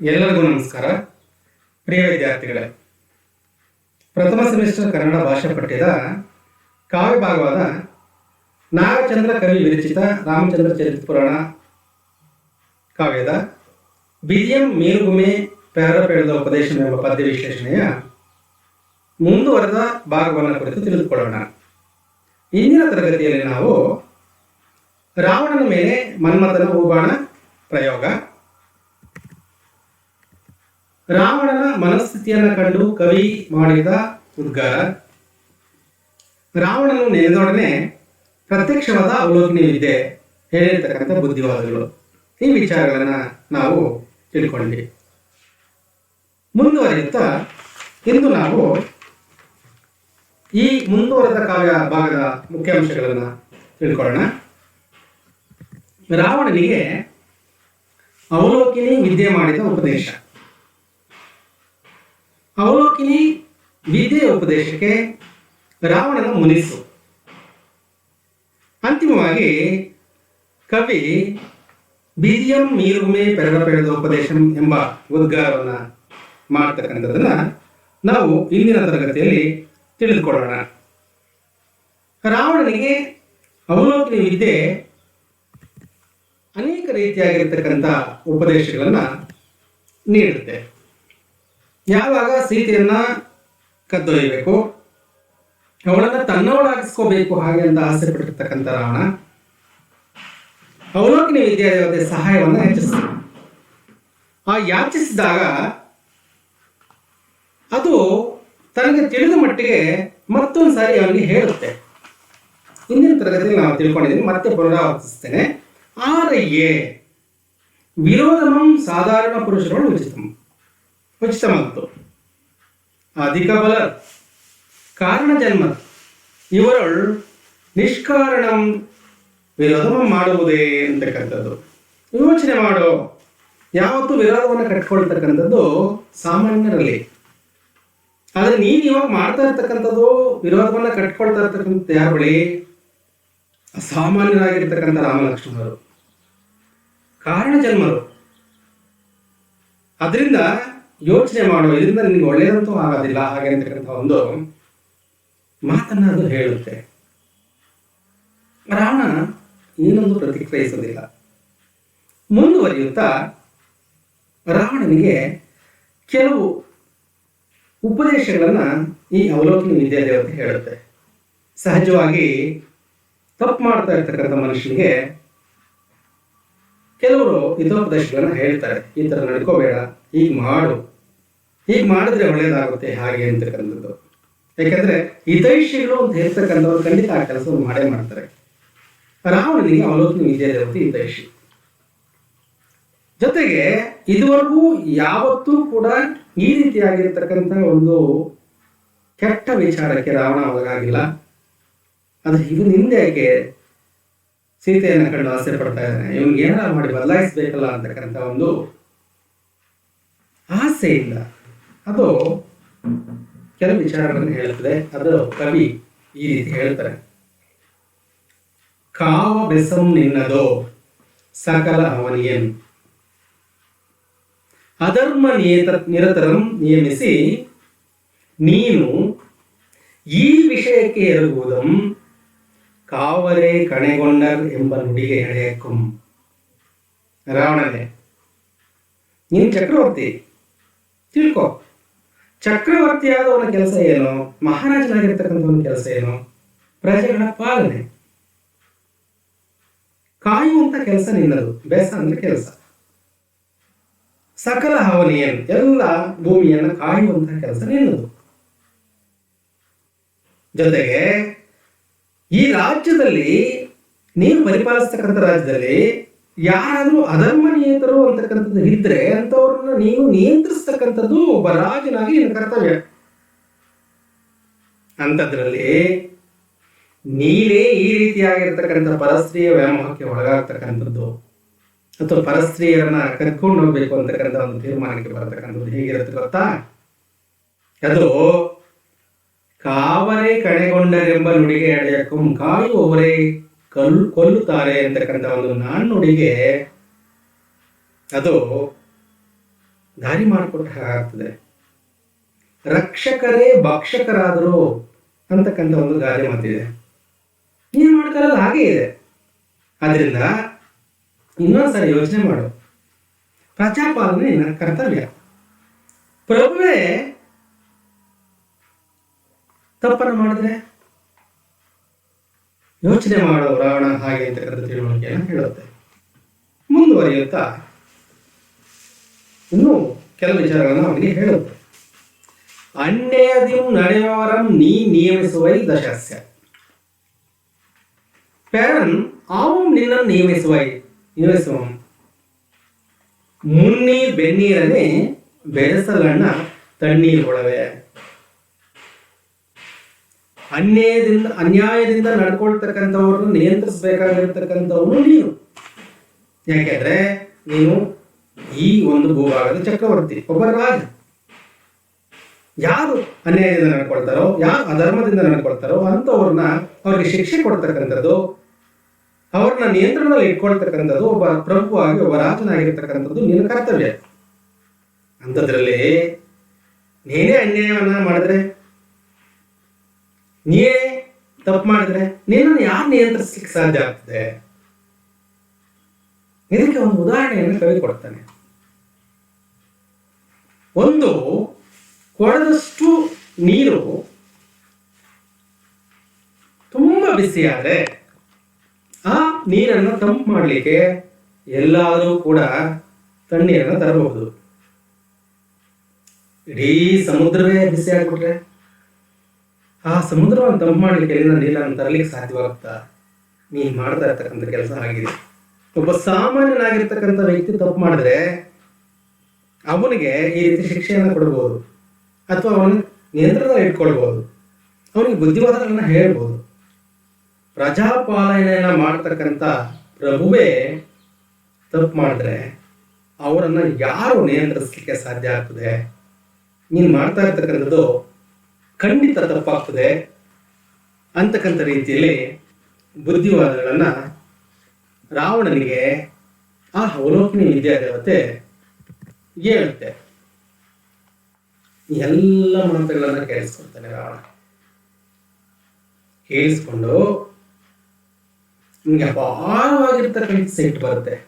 ಎಲ್ಲರಿಗೂ ನಮಸ್ಕಾರ. ಪ್ರಿಯ ವಿದ್ಯಾರ್ಥಿಗಳೇ, ಪ್ರಥಮ ಸೆಮಿಸ್ಟರ್ ಕನ್ನಡ ಭಾಷಾ ಪಠ್ಯದ ಕಾವ್ಯ ಭಾಗವಾದ ನಾಗಚಂದ್ರ ಕವಿ ವಿರಚಿತ ರಾಮಚಂದ್ರ ಚರಿತ್ರ ಪುರಾಣ ಕಾವ್ಯದ ಬಿಜಿಎಂ ಮೀರುಗುಮೆ ಪ್ಯಾರಪೇಳದ ಉಪದೇಶ ಎಂಬ ಪದ್ಯ ವಿಶ್ಲೇಷಣೆಯ ಮುಂದುವರೆದ ಭಾಗವನ್ನು ಕುರಿತು ತಿಳಿದುಕೊಳ್ಳೋಣ. ಇಂದಿನ ತರಗತಿಯಲ್ಲಿ ನಾವು ರಾವಣನ ಮೇಲೆ ಮನ್ಮಥನ ಹೂಬಾಣ ಪ್ರಯೋಗ. ರಾವಣನ ಮನಸ್ಥಿತಿಯನ್ನು ಕಂಡು ಕವಿ ಮಾಡಿದ ಉದ್ಗಾರ. ರಾವಣನು ನೆನೆದೊಡನೆ ಪ್ರತ್ಯಕ್ಷವಾದ ಅವಲೋಕನೆ ವಿದ್ಯೆ ಹೇಳಿರ್ತಕ್ಕಂಥ ಬುದ್ಧಿವಾದಗಳು. ಈ ವಿಚಾರಗಳನ್ನ ನಾವು ತಿಳ್ಕೊಂಡ್ವಿ. ಮುಂದುವರಿಯುತ್ತಾ ಇಂದು ನಾವು ಈ ಮುಂದುವರೆದ ಕಾವ್ಯ ಭಾಗದ ಮುಖ್ಯಾಂಶಗಳನ್ನು ತಿಳ್ಕೊಳ್ಳೋಣ. ರಾವಣನಿಗೆ ಅವಲೋಕಿನಿ ವಿದ್ಯೆ ಮಾಡಿದ ಉಪದೇಶ. ಅವಲೋಕಿನಿ ವಿದ್ಯೆಯ ಉಪದೇಶಕ್ಕೆ ರಾವಣನ ಮುನಿಸು. ಅಂತಿಮವಾಗಿ ಕವಿ ಬೀದಿಯಂ ಮೀರುಮೆ ಪೆರಡ ಪೆರೆದ ಉಪದೇಶಂ ಎಂಬ ಉದ್ಗಾರವನ್ನ ಮಾಡ್ತಕ್ಕಂಥದ್ದನ್ನ ನಾವು ಇಂದಿನ ತರಗತಿಯಲ್ಲಿ ತಿಳಿದುಕೊಳ್ಳೋಣ. ರಾವಣನಿಗೆ ಅವಲೋಕಿನಿ ವಿದ್ಯೆ ಅನೇಕ ರೀತಿಯಾಗಿರ್ತಕ್ಕಂಥ ಉಪದೇಶಗಳನ್ನ ನೀಡುತ್ತೆ ಯಾವಾಗ ಸೀತೆಯನ್ನ ಕದ್ದೊಯ್ಯಬೇಕು, ಅವಳನ್ನ ತನ್ನವಳಾಗಿಸ್ಕೋಬೇಕು ಹಾಗೆ ಅಂತ ಆಸೆ ಪಟ್ಟಿರ್ತಕ್ಕಂಥ ರಾವಣ, ಅವಲೋಕಿನ ವಿದ್ಯಾದೇವತೆ ಸಹಾಯವನ್ನು ಹೆಚ್ಚಿಸ್ತಾನೆ. ಆ ಯಾಚಿಸಿದಾಗ ಅದು ತನಗೆ ತಿಳಿದ ಮಟ್ಟಿಗೆ ಮತ್ತೊಂದು ಸಾರಿ ಅವನಿಗೆ ಹೇಳುತ್ತೆ. ಇಂದಿನ ತರಗತಿಯಲ್ಲಿ ನಾವು ತಿಳ್ಕೊಂಡಿದ್ದೀನಿ, ಮತ್ತೆ ಪುನರಾವರ್ತಿಸ್ತೇನೆ. ವಿರೋಧಮಂ ಸಾಧಾರಣ ಪುರುಷರು ಉಚಿತಂ. ಉಚಿತಮತ್ತು ಅಧಿಕ ಬಲ. ಕಾರಣ ಜನ್ಮ. ಇವರು ನಿಷ್ಕಾರಣಂ ವಿರೋಧ ಮಾಡುವುದೇ ಅಂತಕ್ಕಂಥದ್ದು. ಯೋಚನೆ ಮಾಡೋ, ಯಾವತ್ತು ವಿರೋಧವನ್ನು ಕಟ್ಕೊಳ್ತಕ್ಕಂಥದ್ದು ಸಾಮಾನ್ಯರಲ್ಲಿ. ಆದರೆ ನೀನು ಇವಾಗ ಮಾಡ್ತಾ ಇರ್ತಕ್ಕಂಥದ್ದು ವಿರೋಧವನ್ನ ಕಟ್ಕೊಳ್ತಾ ಇರ್ತಕ್ಕಂಥ ಯಾರ ಬಳಿ? ಅಸಾಮಾನ್ಯರಾಗಿರ್ತಕ್ಕಂಥ ರಾಮಲಕ್ಷ್ಮಣರು. ಕಾರಣ ಜನ್ಮರು. ಅದರಿಂದ ಯೋಚನೆ ಮಾಡುವ, ಇದರಿಂದ ನಿನಗೆ ಒಳ್ಳೆಯದಂತೂ ಆಗೋದಿಲ್ಲ, ಹಾಗೆ ಅಂತಕ್ಕಂಥ ಒಂದು ಮಾತನ್ನ ಅದು ಹೇಳುತ್ತೆ. ರಾವಣ ಏನೊಂದು ಪ್ರತಿಕ್ರಿಯಿಸೋದಿಲ್ಲ. ಮುಂದುವರಿಯುತ್ತಾ ರಾವಣನಿಗೆ ಕೆಲವು ಉಪದೇಶಗಳನ್ನ ಈ ಅವಲೋಕನ ವಿದ್ಯಾದೇವತೆ ಹೇಳುತ್ತೆ. ಸಹಜವಾಗಿ ತಪ್ಪು ಮಾಡ್ತಾ ಇರ್ತಕ್ಕಂಥ ಮನುಷ್ಯನಿಗೆ ಕೆಲವರು ಹಿತೋಪದೇಶಗಳನ್ನ ಹೇಳ್ತಾರೆ, ಈ ತರ ನಡ್ಕೋಬೇಡ ಈಗ ಮಾಡು. ಹೀಗೆ ಮಾಡಿದ್ರೆ ಒಳ್ಳೇದಾಗುತ್ತೆ ಹಾಗೆ ಅಂತಕ್ಕಂಥದ್ದು. ಯಾಕಂದ್ರೆ ಹಿತೈಷಿಗಳು ಅಂತ ಹೇಳ್ತಕ್ಕಂಥವ್ರು ಖಂಡಿತ ಆ ಕೆಲಸವನ್ನು ಮಾಡೇ ಮಾಡ್ತಾರೆ. ರಾವಣನಿಗೆ ಅವಲೋಕನ ದೇವತೆ ಹಿತೈಷಿ. ಜೊತೆಗೆ ಇದುವರೆಗೂ ಯಾವತ್ತೂ ಕೂಡ ಈ ರೀತಿಯಾಗಿರ್ತಕ್ಕಂಥ ಒಂದು ಕೆಟ್ಟ ವಿಚಾರಕ್ಕೆ ರಾವಣ ಒಳಗಾಗಿಲ್ಲ. ಆದ್ರೆ ಇವನು ಹಿಂದೆ ಯಾಕೆ ಸೀತೆಯನ್ನ ಕಂಡು ಆಸೆ ಪಡ್ತಾ ಇದ್ದಾನೆ ಇವನ್ ಏನಾರ ಮಾಡಿ ಬದಲಾಯಿಸ್ಬೇಕಲ್ಲ ಅಂತಕ್ಕಂಥ ಒಂದು ಆಸೆಯಿಂದ. ಅದು ಕೆಲವು ವಿಚಾರಗಳನ್ನು ಹೇಳುತ್ತದೆ. ಅದರ ಕವಿ ಈ ರೀತಿ ಹೇಳ್ತಾರೆ. ಕಾವ ಬೆಸಂ ನಿನ್ನದೋ ಸಕಲ ಅವನಿಯನ್. ಅಧರ್ಮ ನಿಯತ ನಿರತರಂ ನಿಯಮಿಸಿ ನೀನು ಈ ವಿಷಯಕ್ಕೆ ಎರಗುವುದಂ ಕಾವಲೆ ಕಣೆಗೊಂಡರ್ ಎಂಬ ನುಡಿಗೆ ಎಳೆಯಕ್ಕುಂ. ರಾವಣನೇ, ನೀನು ಚಕ್ರವರ್ತಿ, ತಿಳ್ಕೊ. ಚಕ್ರವರ್ತಿಯಾದವನ ಕೆಲಸ ಏನು? ಮಹಾರಾಜನಾಗಿರ್ತಕ್ಕಂಥವನ ಕೆಲಸ ಏನು? ಪ್ರಜೆಗಳ ಪಾಲನೆ. ಕಾಯುವಂತ ಕೆಲಸ ನಿನ್ನದು ಬೇಸ ಅಂದ್ರೆ ಕೆಲಸ. ಸಕಲ ಹವನಿಯನ್, ಎಲ್ಲ ಭೂಮಿಯನ್ನು ಕಾಯುವಂತಹ ಕೆಲಸ ನಿನ್ನದು. ಜೊತೆಗೆ ಈ ರಾಜ್ಯದಲ್ಲಿ ನೀನು ಪರಿಪಾಲಿಸ್ತಕ್ಕಂಥ ರಾಜ್ಯದಲ್ಲಿ ಯಾರಾದ್ರೂ ಅಧರ್ಮ ನಿಯತರು ಅಂತಕ್ಕಂಥದ್ದು ಇದ್ರೆ ಅಂತವ್ರನ್ನ ನೀವು ನಿಯಂತ್ರಿಸ್ತಕ್ಕಂಥದ್ದು ಒಬ್ಬ ರಾಜನಾಗಿ ನಿನ್ನ ಕರ್ತವ್ಯ. ಅಂಥದ್ರಲ್ಲಿ ನೀನೇ ಈ ರೀತಿಯಾಗಿರ್ತಕ್ಕಂಥ ಪರಸ್ತ್ರೀಯ ವ್ಯಾಮೋಹಕ್ಕೆ ಒಳಗಾಗ್ತಕ್ಕಂಥದ್ದು ಅಥವಾ ಪರಸ್ತ್ರೀಯರನ್ನ ಕರ್ಕೊಂಡು ಹೋಗ್ಬೇಕು ಅಂತಕ್ಕಂಥ ಒಂದು ತೀರ್ಮಾನಕ್ಕೆ ಬರತಕ್ಕಂಥದ್ದು ಹೇಗಿರುತ್ತೆ ಗೊತ್ತಾ? ಅದು ಕಾವರೆ ಕಣೆಗೊಂಡರೆಂಬ ನುಡಿಗೆ ಎಳೆಯಕ್ಕೂ ಕಾಯುವವರೇ ಕಲ್, ಕೊಲ್ಲುತ್ತಾರೆ ಅಂತಕ್ಕಂಥ ಒಂದು ನಾಣ್ಣುಡಿಗೆ ಅದು ದಾರಿ ಮಾಡಿಕೊಟ್ಟ ಹಾಗಾಗ್ತದೆ ರಕ್ಷಕರೇ ಭಕ್ಷಕರಾದರು ಅಂತಕ್ಕಂಥ ಒಂದು ಗಾದೆ ಮಾತಿದೆ. ನೀನು ಮಾಡ್ತಾರಲ್ಲ ಹಾಗೆ ಇದೆ. ಆದ್ರಿಂದ ಇನ್ನೊಂದ್ಸರಿ ಯೋಚನೆ ಮಾಡು. ಪ್ರಜಾಪಾಲನೆ ನನ್ನ ಕರ್ತವ್ಯ. ಪ್ರಭುವೇ ತಪ್ಪನ್ನು ಮಾಡಿದ್ರೆ? ಯೋಚನೆ ಮಾಡೋ ರಾವಣ ಹಾಗೆ ಅಂತಕ್ಕಂಥ ತಿಳುವಳಿಕೆಯನ್ನು ಹೇಳುತ್ತೆ. ಮುಂದುವರಿಯುತ್ತಾ? ಇನ್ನೂ ಕೆಲವು ವಿಚಾರಗಳನ್ನು ಅವನಿಗೆ ಹೇಳುತ್ತೆ. ಅನ್ಯದಿಂ ನಡೆಯುವವರಂ ನೀ ನಿಯಮಿಸುವೈ ದಶಸ್ಯ ಪ್ಯಾರನ್, ಆವಂ ನಿನ್ನನ್ನು ನಿಯಮಿಸುವೈ ನಿಯಮಿಸುವಂ. ಮುನ್ನಿ ಬೆನ್ನೀರನೆ ಬೆರೆಸಲಣ್ಣ ತಣ್ಣೀರ್ ಒಳವೆ ಅನ್ಯಾಯದಿಂದ ಅನ್ಯಾಯದಿಂದ ನಡ್ಕೊಳ್ತಕ್ಕಂಥವ್ರನ್ನ ನಿಯಂತ್ರಿಸಬೇಕಾಗಿರ್ತಕ್ಕಂಥವ್ರು ನೀನು. ಯಾಕೆಂದ್ರೆ ನೀನು ಈ ಒಂದು ಭೂಭಾಗದ ಚಕ್ರವರ್ತಿ, ಒಬ್ಬ ರಾಜ. ಯಾರು ಅನ್ಯಾಯದಿಂದ ನಡ್ಕೊಳ್ತಾರೋ, ಯಾರು ಅಧರ್ಮದಿಂದ ನಡ್ಕೊಳ್ತಾರೋ ಅಂಥವ್ರನ್ನ ಅವ್ರಿಗೆ ಶಿಕ್ಷೆ ಕೊಡ್ತಕ್ಕಂಥದ್ದು, ಅವ್ರನ್ನ ನಿಯಂತ್ರಣದಲ್ಲಿ ಇಟ್ಕೊಳ್ತಕ್ಕಂಥದ್ದು ಒಬ್ಬ ಪ್ರಭುವಾಗಿ ಒಬ್ಬ ರಾಜನಾಗಿರ್ತಕ್ಕಂಥದ್ದು ನಿನ್ನ ಕರ್ತವ್ಯ. ಅಂಥದ್ರಲ್ಲಿ ನೀನೇ ಅನ್ಯಾಯವನ್ನ ಮಾಡಿದ್ರೆ ನೀನೇ ತಪ್ಪು ಮಾಡಿದ್ರೆ ನಿನ್ನನ್ನು ಯಾರು ನಿಯಂತ್ರಿಸ್ಲಿಕ್ಕೆ ಸಾಧ್ಯ ಆಗ್ತದೆ? ಇದಕ್ಕೆ ಒಂದು ಉದಾಹರಣೆಯನ್ನು ಕವಿ ಕೊಡ್ತಾನೆ ಒಂದು ಕೊಡದಷ್ಟು ನೀರು ತುಂಬಾ ಬಿಸಿಯಾದ್ರೆ ಆ ನೀರನ್ನು ತಂಪು ಮಾಡಲಿಕ್ಕೆ ಎಲ್ಲಾದರೂ ಕೂಡ ತಣ್ಣೀರನ್ನು ತರಬಹುದು. ಇಡೀ ಸಮುದ್ರವೇ ಬಿಸಿ ಆಗ್ಬಿಟ್ರೆ ಆ ಸಮುದ್ರವನ್ನು ತಂಪು ಮಾಡಲಿಕ್ಕೆ ಎಲ್ಲಿಂದ ನೀರನ್ನು ತರಲಿಕ್ಕೆ ಸಾಧ್ಯವಾಗುತ್ತಾ? ನೀ ಮಾಡ್ತಾ ಇರ್ತಕ್ಕಂಥ ಕೆಲಸ ಆಗಿದೆ ಒಬ್ಬ ಸಾಮಾನ್ಯನಾಗಿರ್ತಕ್ಕಂಥ ವ್ಯಕ್ತಿ ತಪ್ಪು ಮಾಡಿದ್ರೆ ಅವನಿಗೆ ಈ ರೀತಿ ಶಿಕ್ಷೆಯನ್ನು ಕೊಡಬಹುದು ಅಥವಾ ಅವನ ನಿಯಂತ್ರಣ ಇಟ್ಕೊಳ್ಬಹುದು ಅವನಿಗೆ ಬುದ್ಧಿವಾದಗಳನ್ನ ಹೇಳ್ಬೋದು. ಪ್ರಜಾಪಾಲನೆಯನ್ನ ಮಾಡ್ತಕ್ಕಂಥ ಪ್ರಭುವೇ ತಪ್ಪು ಮಾಡಿದ್ರೆ ಅವರನ್ನು ಯಾರು ನಿಯಂತ್ರಿಸಲಿಕ್ಕೆ ಸಾಧ್ಯ ಆಗ್ತದೆ? ನೀನು ಮಾಡ್ತಾ ಇರ್ತಕ್ಕಂಥದ್ದು ಖಂಡಿತ ತಪ್ಪಾಗ್ತದೆ ಅಂತಕ್ಕಂಥ ರೀತಿಯಲ್ಲಿ ಬುದ್ಧಿವಾದಗಳನ್ನ ರಾವಣನಿಗೆ ಆ ಅವಲೋಕನಿ ವಿದ್ಯಾದೇವತೆ ಹೇಳುತ್ತೆ. ಎಲ್ಲ ಮಾತುಗಳನ್ನ ಕೇಳಿಸ್ಕೊಳ್ತಾನೆ ರಾವಣ. ಕೇಳಿಸ್ಕೊಂಡು ನಿಮ್ಗೆ ಅಪಾರವಾಗಿರ್ತಕ್ಕಂಥ ಸಿಟ್ಟು ಬರುತ್ತೆ.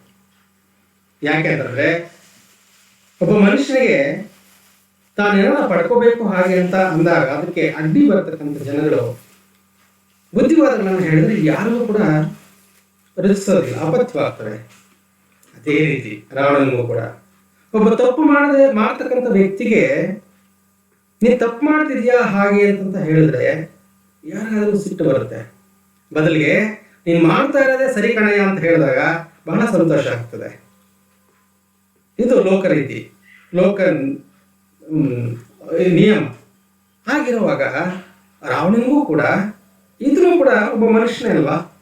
ಯಾಕೆಂತಂದ್ರೆ ಒಬ್ಬ ಮನುಷ್ಯನಿಗೆ ತಾನೇನ ಪಡ್ಕೋಬೇಕು ಹಾಗೆ ಅಂತ ಅಂದಾಗ ಅದಕ್ಕೆ ಅಡ್ಡಿ ಬರ್ತಕ್ಕಂಥ ಜನಗಳು ಬುದ್ಧಿವಾದಗಳನ್ನು ಹೇಳಿದ್ರೆ ಯಾರಿಗೂ ಕೂಡ ರಚಿಸೋದಿಲ್ಲ ಅಪಥ್ಯವಾಗ್ತವೆ ಅದೇ ರೀತಿ ರಾವಣನಿಗೂ ಕೂಡ. ಒಬ್ಬ ತಪ್ಪು ಮಾಡದೆ ಮಾಡ್ತಕ್ಕಂಥ ವ್ಯಕ್ತಿಗೆ, ನೀ ತಪ್ಪು ಮಾಡ್ತಿದ್ಯಾ ಹಾಗೆ ಅಂತಂತ ಹೇಳಿದ್ರೆ ಯಾರಿಗಾದ್ರೂ ಸಿಟ್ಟು ಬರುತ್ತೆ. ಬದಲಿಗೆ ನೀನ್ ಮಾಡ್ತಾ ಇರೋದೇ ಸರಿ ಕಣಯ್ಯ ಅಂತ ಹೇಳಿದಾಗ ಬಹಳ ಸಂತೋಷ ಆಗ್ತದೆ. ಇದು ಲೋಕ ರೀತಿ. ಲೋಕ ನಿಯಮ. ಹಾಗಿರುವಾಗ ರಾವಣನಿಗೂ ಕೂಡ ಇದ್ರು ಕೂಡ ಒಬ್ಬ ಮನುಷ್ಯನೇ ಅಲ್ವಾ?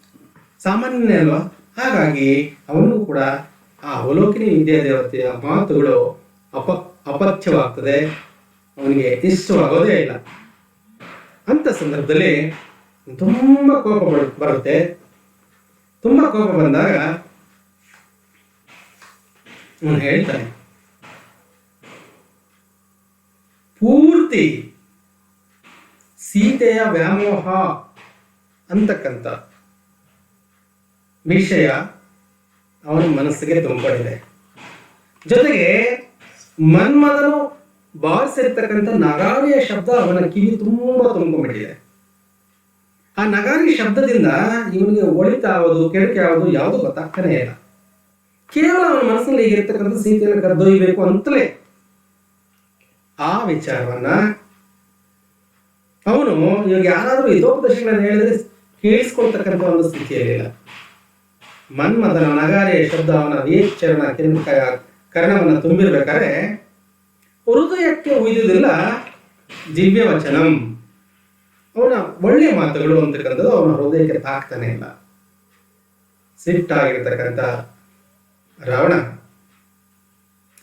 ಸಾಮಾನ್ಯನೇ ಅಲ್ವಾ? ಹಾಗಾಗಿ ಅವನಿಗೂ ಕೂಡ ಆ ಅವಲೋಕಿನಿ ವಿದ್ಯಾದೇವತೆಯ ಮಾತುಗಳು ಅಪ, ಅಪಥ್ಯವಾಗ್ತದೆ. ಅವನಿಗೆ ಇಷ್ಟವಾಗೋದೇ ಇಲ್ಲ. ಅಂತ ಸಂದರ್ಭದಲ್ಲಿ ತುಂಬ ಕೋಪ ಬರು- ಬರುತ್ತೆ. ತುಂಬ ಕೋಪ ಬಂದಾಗ ಅವನು ಹೇಳ್ತಾನೆ ಪೂರ್ತಿ ಸೀತೆಯ ವ್ಯಾಮೋಹ ಅಂತಕ್ಕಂಥ ವಿಷಯ ಅವನ ಮನಸ್ಸಿಗೆ ತುಂಬಿದೆ ಜೊತೆಗೆ ಮನ್ಮದನು ಬಾರಿಸಿರ್ತಕ್ಕಂಥ ನಗಾರಿಯ ಶಬ್ದ ಅವನ ಕಿವಿ ತುಂಬಾ ತುಂಬಿಕೊಂಡಿದೆ. ಆ ನಗಾರಿ ಶಬ್ದದಿಂದ ಇವನಿಗೆ ಒಳಿತ ಯಾವುದು ಕೆಡಕೆ ಯಾವುದು ಯಾವುದು ಗೊತ್ತಾಗ್ತಾನೆ ಇಲ್ಲ. ಕೇವಲ ಅವನ ಮನಸ್ಸಿನಲ್ಲಿ ಈಗಿರ್ತಕ್ಕಂಥ ಸೀತೆಯನ್ನು ಕರೆದೊಯ್ಯಬೇಕು ಅಂತಲೇ ಆ ವಿಚಾರವನ್ನ ಅವನು ಇವಾಗ ಯಾರಾದ್ರೂ ಹಿತೋಪದೇಶಗಳನ್ನು ಹೇಳಿದ್ರೆ ಕೇಳಿಸ್ಕೊಳ್ತಕ್ಕಂಥ ಒಂದು ಸ್ಥಿತಿಯಲ್ಲಿಲ್ಲ ಮನ್ಮದನ ನಗಾರೆ ಶಬ್ದ ಅವನ ವೇಚರಣ ಕರ್ಣವನ್ನ ತುಂಬಿರ್ಬೇಕಾದ್ರೆ ಹೃದಯಕ್ಕೆ ಉಯ್ದುದಿಲ್ಲ ದಿವ್ಯ ವಚನಂ ಅವನ ಒಳ್ಳೆಯ ಮಾತುಗಳು ಅಂತಕ್ಕಂಥದ್ದು ಅವನ ಹೃದಯಕ್ಕೆ ತಾಕ್ತಾನೆ ಇಲ್ಲ. ಸಿಟ್ಟಾಗಿರ್ತಕ್ಕಂಥ ರಾವಣ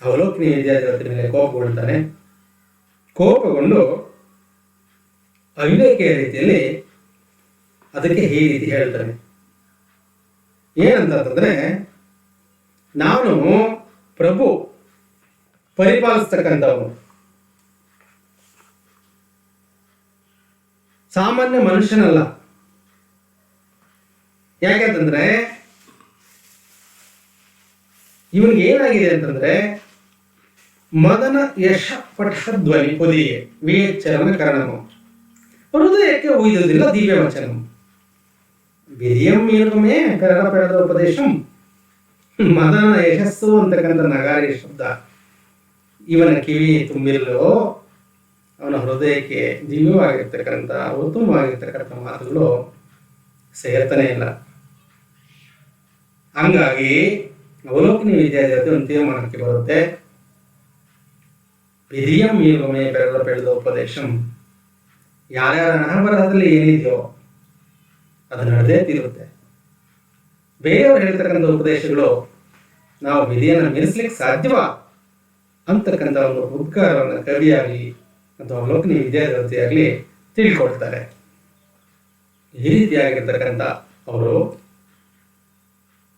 ಅವಲೋಕನೀಯ ವಿದ್ಯಾರ್ಥಿ ಮೇಲೆ ಕೋಪಗೊಳ್ತಾನೆ ಕೋಪಗೊಂಡು ಅವಿವೇಕಿಯ ರೀತಿಯಲ್ಲಿ ಅದಕ್ಕೆ ಈ ರೀತಿ ಹೇಳ್ತಾನೆ ಏನಂತಂದ್ರೆ ನಾನು ಪ್ರಭು ಪರಿಪಾಲಿಸ್ತಕ್ಕಂಥವನು. ಸಾಮಾನ್ಯ ಮನುಷ್ಯನಲ್ಲ. ಯಾಕೆಂತಂದ್ರೆ ಇವನಿಗೆ ಏನಾಗಿದೆ ಅಂತಂದ್ರೆ ಮದನ ಯಶ ಪಠ ಧ್ವನಿ ಪೊದಿಯೆ ವಿಯಚ್ಚರನ ಕರಣಮ. ಹೃದಯಕ್ಕೆ ಉಯ್ದುದಿಲ್ಲ ದಿವ್ಯ ವಚನ ವಿಧಿಯಂ ಏನುಮೇ ಕರಣ ಪಡೆದ ಉಪದೇಶಂ. ಮದನ ಯಶಸ್ಸು ಅಂತಕ್ಕಂಥ ನಗಾರಿ ಶಬ್ದ. ಇವನ ಕಿವಿ ತುಂಬಿಲ್ಲೋ, ಅವನ ಹೃದಯಕ್ಕೆ ದಿವ್ಯವಾಗಿರ್ತಕ್ಕಂಥ, ಉತ್ತಮವಾಗಿರ್ತಕ್ಕಂಥ ಮಾತುಗಳು ಸೇರ್ತಾನೆ ಇಲ್ಲ. ಹಂಗಾಗಿ ಅವಲೋಕನ ವಿದ್ಯಾರ್ಥಿ ಒಂದು ತೀರ್ಮಾನಕ್ಕೆ ಬರುತ್ತೆ. ವಿಧಿಯಂ ಏವಮೇ ಬೆಳೆದ ಬೆಳೆದ ಉಪದೇಶಂ ಯಾರ್ಯಾರ ಹಣಬರಹದಲ್ಲಿ ಏನಿದೆಯೋ ಅದು ನಡೆದೇ ತೀರುತ್ತೆ ಬೇರೆಯವರು ಹೇಳ್ತಕ್ಕಂಥ ಉಪದೇಶಗಳು ನಾವು ವಿಧಿಯನ್ನು ಮೀರಿಸ್ಲಿಕ್ಕೆ ಸಾಧ್ಯವ ಅಂತಕ್ಕಂಥ ಒಂದು ಉದ್ಗಾರವನ್ನು ಕವಿಯಾಗಲಿ ಅಥವಾ ಅವಲೋಕನಿ ವಿದ್ಯಾರ್ಥಿಯಾಗಲಿ ತಿಳ್ಕೊಳ್ತಾರೆ ಈ ರೀತಿಯಾಗಿರ್ತಕ್ಕಂಥ ಅವರು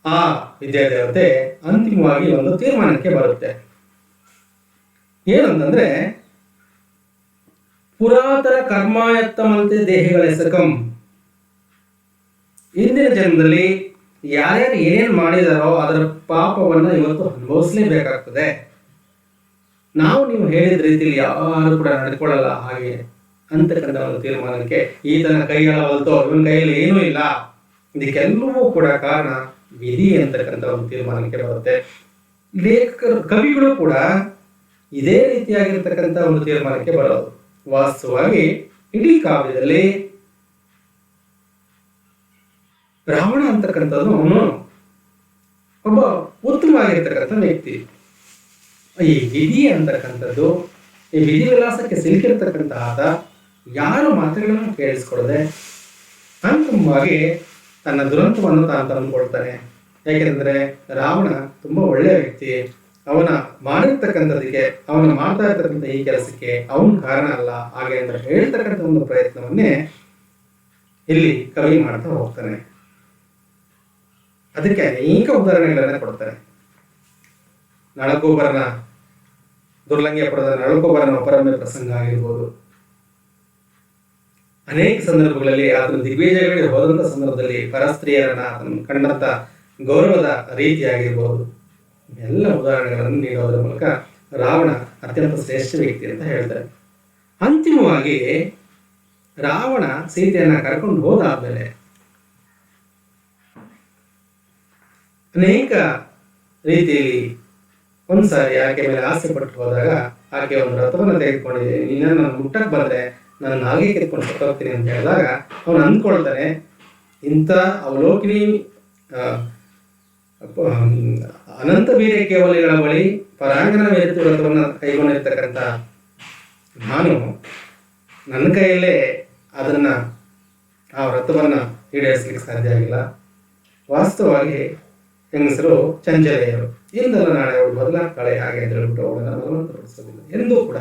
ಆ ವಿದ್ಯಾದೇವತೆ ಅಂತಿಮವಾಗಿ ಒಂದು ತೀರ್ಮಾನಕ್ಕೆ ಬರುತ್ತೆ ಏನಂತಂದ್ರೆ, ಪುರಾತನ ಕರ್ಮಾಯತ್ತಮಂತೆ ದೇಹಗಳ ಸಕಂ ಇಂದಿನ ಜನ್ಮದಲ್ಲಿ ಯಾರ್ಯಾರು ಏನೇನು ಮಾಡಿದಾರೋ ಅದರ ಪಾಪವನ್ನ ಇವತ್ತು ಅನುಭವಿಸಲೇಬೇಕಾಗ್ತದೆ. ನಾವು ನೀವು ಹೇಳಿದ ರೀತಿಯಲ್ಲಿ ಯಾರು ಕೂಡ ನಡ್ಕೊಳ್ಳಲ್ಲ ಹಾಗೆ ಅಂತಕ್ಕಂಥ ಒಂದು ತೀರ್ಮಾನಕ್ಕೆ ಈತನ ಕೈಗಳ ಹೊಲ್ತೋ, ಇವನ ಕೈಯಲ್ಲಿ ಏನೂ ಇಲ್ಲ. ಇದಕ್ಕೆಲ್ಲವೂ ಕೂಡ ಕಾರಣ ವಿಧಿ ಅಂತಕ್ಕಂಥ ಒಂದು ತೀರ್ಮಾನಕ್ಕೆ ಬರುತ್ತೆ. ಲೇಖಕರು, ಕವಿಗಳು ಕೂಡ ಇದೇ ರೀತಿಯಾಗಿರ್ತಕ್ಕಂಥ ಒಂದು ತೀರ್ಮಾನಕ್ಕೆ ಬರೋದು. ವಾಸ್ತವವಾಗಿ ಇಡೀ ಕಾವ್ಯದಲ್ಲಿ ರಾವಣ ಅಂತಕ್ಕಂಥದ್ದು ಅವನು ಒಬ್ಬ ಉತ್ತಮವಾಗಿರ್ತಕ್ಕಂಥ ವ್ಯಕ್ತಿ. ಈ ವಿಧಿ ಅಂತಕ್ಕಂಥದ್ದು, ಈ ವಿಧಿ ವಿಲಾಸಕ್ಕೆ ಸಿಲುಕಿರ್ತಕ್ಕಂಥ ಆತ ಯಾರು ಮಾತುಗಳನ್ನು ಕೇಳಿಸ್ಕೊಡದೆ ಅಂತಿಮವಾಗಿ ತನ್ನ ದುರಂತವನ್ನು ತಾನು ತಂದುಕೊಳ್ತಾನೆ ಯಾಕೆಂದ್ರೆ ರಾವಣ ತುಂಬಾ ಒಳ್ಳೆಯ ವ್ಯಕ್ತಿ. ಅವನ ಮಾಡಿರ್ತಕ್ಕಂಥದಕ್ಕೆ ಅವನ ಮಾಡ್ತಾ ಇರ್ತಕ್ಕಂಥ ಈ ಕೆಲಸಕ್ಕೆ ಅವನ ಕಾರಣ ಅಲ್ಲ. ಹಾಗೆ ಅಂತ ಹೇಳ್ತಕ್ಕಂಥ ಒಂದು ಪ್ರಯತ್ನವನ್ನೇ ಇಲ್ಲಿ ಕವಿ ಮಾಡ್ತಾ ಹೋಗ್ತಾನೆ. ಅದಕ್ಕೆ ಅನೇಕ ಉದಾಹರಣೆಗಳನ್ನ ಕೊಡ್ತಾರೆ. ನಳಗೋಬರನ ಪಡೆದ ನಳಗೋಬರನ ಪ್ರಸಂಗ ಆಗಿರ್ಬೋದು. ಅನೇಕ ಸಂದರ್ಭಗಳಲ್ಲಿ ಆತನ ದಿಗ್ವಿಜಯಗಳಿಗೆ ಹೋದಂತ ಸಂದರ್ಭದಲ್ಲಿ ಪರಸ್ತ್ರೀಯರನ್ನ ಆತನ ಕಂಡಂತ ಗೌರವದ ರೀತಿಯಾಗಿರ್ಬೋದು. ಎಲ್ಲ ಉದಾಹರಣೆಗಳನ್ನು ನೀಡೋದ್ರ ಮೂಲಕ ರಾವಣ ಅತ್ಯಂತ ಶ್ರೇಷ್ಠ ವ್ಯಕ್ತಿ ಅಂತ ಹೇಳ್ತಾರೆ. ಅಂತಿಮವಾಗಿ ರಾವಣ ಸೀತೆಯನ್ನ ಕರ್ಕೊಂಡು ಹೋದಾದ್ಮೇಲೆ ಅನೇಕ ರೀತಿಯಲ್ಲಿ ಒಂದ್ಸಾರಿ ಆಕೆ ಮೇಲೆ ಆಸೆ ಪಟ್ಟು ಹೋದಾಗ ಆಕೆ ಒಂದು ರಥವನ್ನು ತೆಗೆದುಕೊಂಡಿದೆ. ನಿನ್ನನ್ನು ಮುಟ್ಟಕ್ಕೆ ಬಂದ್ರೆ ನಾನು ನಾಲ್ಗೆ ಕಿತ್ಕೊಂಡು ಸತ್ತೋಗ್ತೀನಿ ಅಂತ ಹೇಳಿದಾಗ ಅವನು ಅಂದ್ಕೊಳ್ತಾನೆ, ಇಂಥ ಅವಲೋಕಿನಿ ಅನಂತ ವೀರ್ಯ ಕೇವಲಿಗಳ ಬಳಿ ಪರಾಂಗಣ ವೇದಿತ ವ್ರತವನ್ನು ಕೈಗೊಂಡಿರ್ತಕ್ಕಂಥ ನಾನು ನನ್ನ ಕೈಯಲ್ಲೇ ಅದನ್ನ, ಆ ವ್ರತವನ್ನ ಈಡೇರಿಸಲಿಕ್ಕೆ ಸಾಧ್ಯ ಆಗಿಲ್ಲ. ವಾಸ್ತವವಾಗಿ ಹೆಂಗಸರು ಚಂಚಲೆಯರು. ಇಂದಲ್ಲ ನಾಳೆ ಅವಳು ಕಳೆ ಹಾಗೆ ಅಂತ ಹೇಳ್ಬಿಟ್ಟು ಅವಳನ್ನು ಬಲವಂತಪಡಿಸೋದಿಲ್ಲ ಎಂದೂ ಕೂಡ.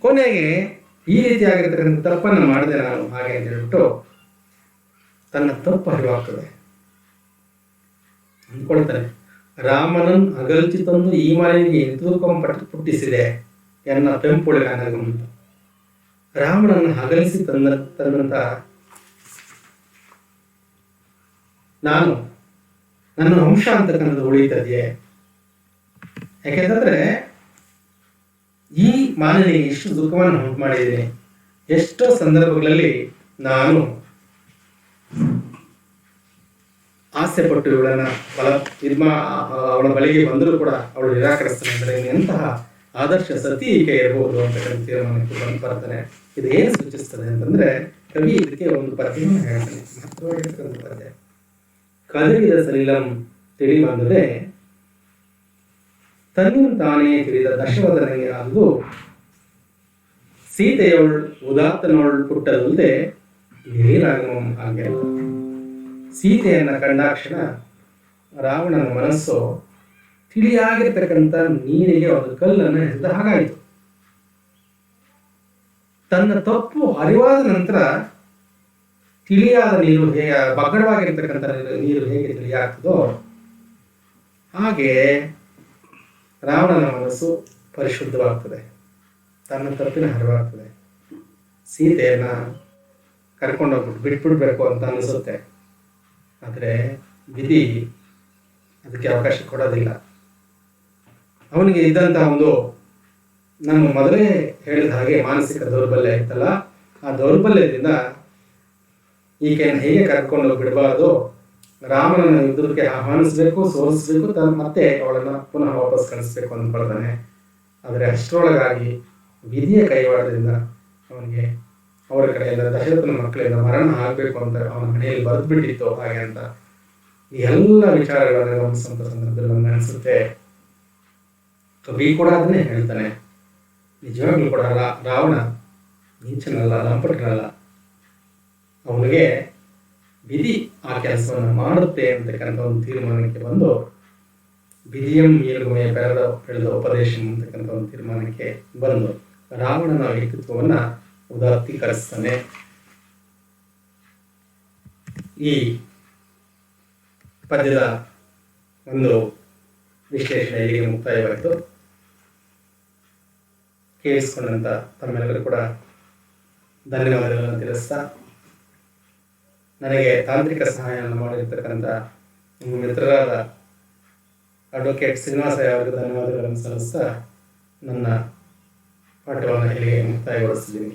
ಕೊನೆಗೆ ಈ ರೀತಿಯಾಗಿರ್ತಕ್ಕಂಥ ತಪ್ಪನ್ನು ಮಾಡಿದೆ ನಾನು ಹಾಗೆ ಅಂತ ಹೇಳ್ಬಿಟ್ಟು ತನ್ನ ತಪ್ಪು ಅರಿವಾಗ್ತದೆ. ಅಂದ್ಕೊಳ್ತಾನೆ ರಾಮನನ್ ಅಗಲ್ಚಿ ತಂದು ಈ ಮನೆಗೆ ಪಟ್ಟು ಪುಟ್ಟಿಸಿದೆ ಎನ್ನ ಪೆಂಪುಳಿಗ ರಾಮನನ್ನು ಅಗಲಿಸಿ ತಂದ ತಂದಂತ ನಾನು ನನ್ನ ವಂಶ ಅಂತಕ್ಕಂಥದ್ದು ಉಳಿತದೆಯೇ ಯಾಕೆಂತಂದ್ರೆ ಈ ಮಾನನಿಗೆ ಎಷ್ಟು ದುಃಖವನ್ನು ಉಂಟು ಮಾಡಿದ್ದೀನಿ. ಎಷ್ಟೋ ಸಂದರ್ಭಗಳಲ್ಲಿ ನಾನು ಆಸೆ ಪಟ್ಟು ಇವಳನ್ನ ಬಲ ಇದ್ ಅವಳ ಬಳಿಗೆ ಬಂದರೂ ಕೂಡ ಅವಳು ನಿರಾಕರಿಸ್ತಾನೆ ಅಂದ್ರೆ ಎಂತಹ ಆದರ್ಶ ಸತಿ ಈಕೆ ಇರಬಹುದು ಅಂತಕ್ಕಂಥ ತೀರ್ಮಾನಕ್ಕೆ ಬಂದು ಬರ್ತಾನೆ ಇದು ಏನು ಸೂಚಿಸ್ತದೆ ಅಂತಂದ್ರೆ ಕವಿ ಇದಕ್ಕೆ ಒಂದು ಪದ್ಯವನ್ನು ಹೇಳ್ತಾನೆ. ಮಹತ್ವವಾಗಿರ್ತಕ್ಕಂಥ ಪದ್ಯ. ಕದಗಿದ ಸಲಿಲಂ ತಿಳಿ ಬಂದರೆ ತನ್ನ ತಾನೇ ತಿಳಿದ ದಶವದನಿಗೆ ಅದು ಸೀತೆಯವಳು, ಉದಾತ್ತನವಳು ಪುಟ್ಟದಲ್ಲದೆ ನೀರಾಗಮಂ ಹಾಗೆ ಸೀತೆಯನ್ನ ಕಂಡಾಕ್ಷಣ ರಾವಣನ ಮನಸ್ಸು ತಿಳಿಯಾಗಿರ್ತಕ್ಕಂಥ ನೀರಿಗೆ ಒಂದು ಕಲ್ಲನ್ನು ಎಸೆದ ಹಾಗಾಯಿತು. ತನ್ನ ತಪ್ಪು ಅರಿವಾದ ನಂತರ ತಿಳಿಯಾದ ನೀರು ಹೇಗೆ ಬಗ್ಗಡವಾಗಿರ್ತಕ್ಕಂಥ ನೀರು- ಹೇಗೆ ತಿಳಿಯಾಗ್ತದೋ ಹಾಗೆ ರಾವಣನ ಮನಸ್ಸು ಪರಿಶುದ್ಧವಾಗ್ತದೆ. ತನ್ನ ತಪ್ಪಿನ ಹರಿವಾಗ್ತದೆ ಸೀತೆಯನ್ನ ಕರ್ಕೊಂಡೋಗ್ಬಿಟ್ಟು ಬಿಟ್ಬಿಡ್ಬೇಕು ಅಂತ ಅನಿಸುತ್ತೆ. ಆದರೆ ವಿಧಿ ಅದಕ್ಕೆ ಅವಕಾಶ ಕೊಡೋದಿಲ್ಲ. ಅವನಿಗೆ ಇದ್ದಂಥ ಒಂದು ನಾನು ಮೊದಲೇ ಹೇಳಿದ ಹಾಗೆ ಮಾನಸಿಕ ದೌರ್ಬಲ್ಯ ಇತ್ತಲ್ಲ ಆ ದೌರ್ಬಲ್ಯದಿಂದ ಈಕೆಯನ್ನು ಹೇಗೆ ಕರ್ಕೊಂಡು ಬಿಡಬಾರ್ದು ರಾಮನನ್ನು ಯುದ್ಧಕ್ಕೆ ಆಹ್ವಾನಿಸಬೇಕು, ಸೋಲಿಸಬೇಕು, ತನ್ನ ಮತ್ತೆ ಅವಳನ್ನು ಪುನಃ ವಾಪಸ್ ಕಳಿಸ್ಬೇಕು ಅಂದ್ಕೊಳ್ತಾನೆ. ಆದರೆ ಅಷ್ಟರೊಳಗಾಗಿ ವಿಧಿಯ ಕೈವಾಡದಿಂದ ಅವನಿಗೆ ಅವರ ಕಡೆಯಿಂದ ದಶರಥನ ಮಕ್ಕಳಿಂದ ಮರಣ ಆಗಬೇಕು ಅಂತ ಅವನ ಮನೆಯಲ್ಲಿ ಬರೆದು ಬಿಟ್ಟಿತ್ತು ಹಾಗೆ ಅಂತ. ಈ ಎಲ್ಲ ವಿಚಾರಗಳನ್ನು ಗಮನಿಸುವಂತ ಸಂದರ್ಭದಲ್ಲಿ ನಮ್ಗೆ ಅನಿಸುತ್ತೆ. ಕವಿ ಕೂಡ ಅದನ್ನೇ ಹೇಳ್ತಾನೆ. ನಿಜವಾಗ್ಲೂ ಕೂಡ ರಾವಣ ನೀಚನಲ್ಲ, ಲಂಪಟನಲ್ಲ. ಅವನಿಗೆ ವಿಧಿ ಆ ಕೆಲಸವನ್ನು ಮಾಡುತ್ತೆ ಅಂತಕ್ಕಂಥ ಒಂದು ತೀರ್ಮಾನಕ್ಕೆ ಬಂದು ವಿಧಿಯಂ ಏಳುಗುಮೆಯ ಬೆಳೆದ ಬೆಳೆದ ಉಪದೇಶ ಅಂತಕ್ಕಂಥ ಒಂದು ತೀರ್ಮಾನಕ್ಕೆ ಬಂದು ರಾವಣನ ವ್ಯಕ್ತಿತ್ವವನ್ನು ಉದಾತ್ತೀಕರಿಸ್ತಾನೆ. ಈ ಪದ್ಯದ ಒಂದು ವಿಶ್ಲೇಷಣೆ ಇಲ್ಲಿಗೆ ಮುಕ್ತಾಯವಾಯಿತು ಕೇಳಿಸಿಕೊಂಡಂತ ತಮ್ಮೆಲ್ಲರೂ ಕೂಡ ಧನ್ಯವಾದಗಳನ್ನು ತಿಳಿಸ್ತಾ, ನನಗೆ ತಾಂತ್ರಿಕ ಸಹಾಯವನ್ನು ಮಾಡಿರ್ತಕ್ಕಂಥ ನಿಮ್ಮ ಮಿತ್ರರಾದ ಅಡ್ವೊಕೇಟ್ ಶ್ರೀನಿವಾಸ ಅವರಿಗೆ ಧನ್ಯವಾದಗಳನ್ನು ಸಲ್ಲಿಸ್ತಾ ನನ್ನ ಪಾಠವನ್ನು ಇಲ್ಲಿಗೆ ಮುಕ್ತಾಯಗೊಳಿಸ್ತೀನಿ